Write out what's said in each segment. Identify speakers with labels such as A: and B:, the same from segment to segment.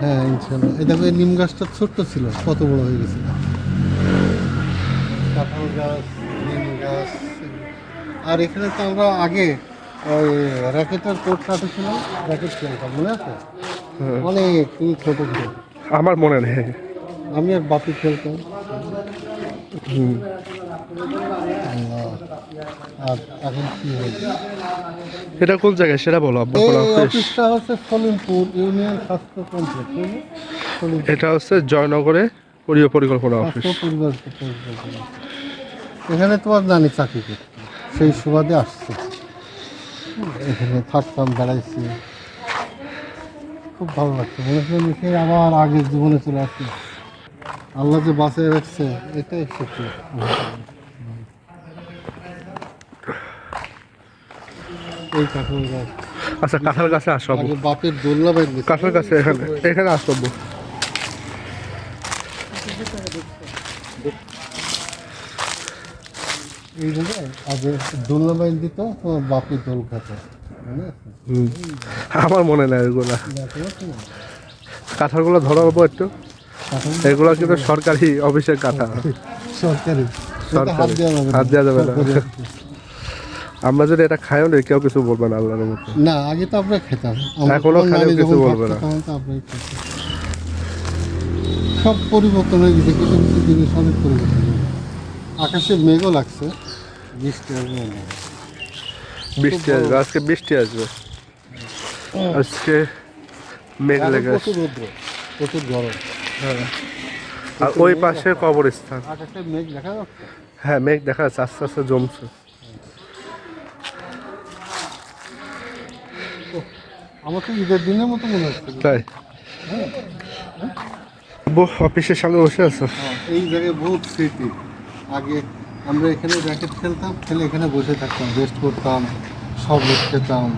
A: হ্যাঁ ইনশাল্লাহ এই দেখো এই নিম গাছটা ছোট্ট ছিল কত বড় হয়ে গেছিল। কাঁঠাল গাছ নিম গাছ আর এখানে তো আমরা আগে ওই র্যাকেটের কোর্ট কাটেছিলাম র্যাকেট খেলতাম মনে আছে?
B: হ্যাঁ।
A: অনেক ছোট ছিল।
B: আমার মনে নেই।
A: আমি আর বাপি খেলতাম।
B: এটা কোন জায়গায়? সেটা বলো আব্বা
A: এই
B: খোলা অফিস
A: অফিসটা হচ্ছে সলিমপুর ইউনিয়ন স্বাস্থ্য কমপ্লেক্স
B: এটা হচ্ছে জয়নগরে পরিকল্পনা অফিস।
A: এখানে তোমার নানি চাকরি করতো সেই সুবাদে আসছে। এখানে থাকতাম বেড়াইছি। খুব ভালো লাগছে। মনে হচ্ছে আবার আগের জীবনে চলে আসছি। আল্লাহ যে বাঁচিয়ে রাখছে এটাই সত্যি। এই কাঠুর গাছ।
B: আচ্ছা কাঁঠাল গাছে আসো
A: আগে বাপের দোল্লা বাইক
B: কাঁঠাল গাছে এখানে এখানে আসো আব্বু।
A: এই জায়গায় আগে দোল্লা বাইক দিত তোমার বাপের দোল খাতে।
B: আমার মনে নেই
A: তুমি?
B: কাঁঠালগুলো ধরো আব্বু একটু।
A: কাঁঠাল
B: এগুলো কিন্তু সরকারি অফিসের কাঁঠাল
A: সরকারি।
B: সরকারি। হাত দেওয়া যাবে না। আমরা যদি এটা খাইও না কেউ কিছু বলবে না আল্লাহর মতো
A: না আগে তো আমরা খেতাম।
B: এখনও
A: নানি
B: কিছু বলবে না।
A: সব পরিবর্তন হয়ে গেছে কিছু কিছু জিনিস অনেক পরিবর্তন আকাশে মেঘও লাগছে। বৃষ্টি আসবে
B: বৃষ্টি আসবে আজকে বৃষ্টি আসবে। আজকে মেঘ লেগে
A: প্রচুর রৌদ্র প্রচুর গরম।
B: হ্যাঁ। আর ওই পাশে কবরস্থান।
A: মেঘ দেখা যাচ্ছে
B: হ্যাঁ মেঘ দেখা যাচ্ছে আস্তে আস্তে জমছে।
A: আমার তো ঈদের দিনের মতো মনে হচ্ছে।
B: তাই? আব্বু, অফিসের সামনে বসে আছো?
A: হ্যাঁ, এই জায়গায় বহুত স্মৃতি। আগে আমরা এখানে র্যাকেট খেলতাম খেলে এখানে বসে থাকতাম রেস্ট করতাম সব লোক খেতাম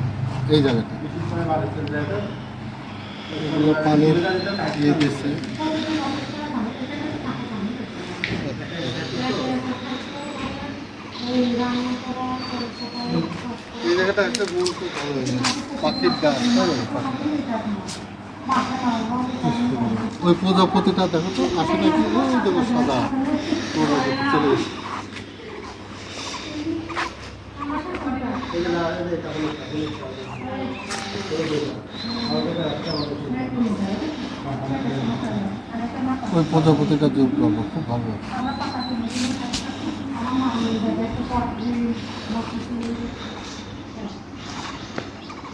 A: এই জায়গাটা। এগুলো পানির ইয়ে দিচ্ছে এই জায়গাটা একটা লাগে পাখির গাছ ওই প্রজাপতিটা দেখো তো আসে নাকি সাদা। চলে ওই প্রজাপতিটা যোগ করব, খুব ভালো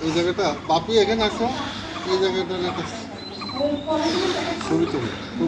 A: এই জায়গাটা পাপি এখানে আসো। এই জায়গাটা ছবি তুলি।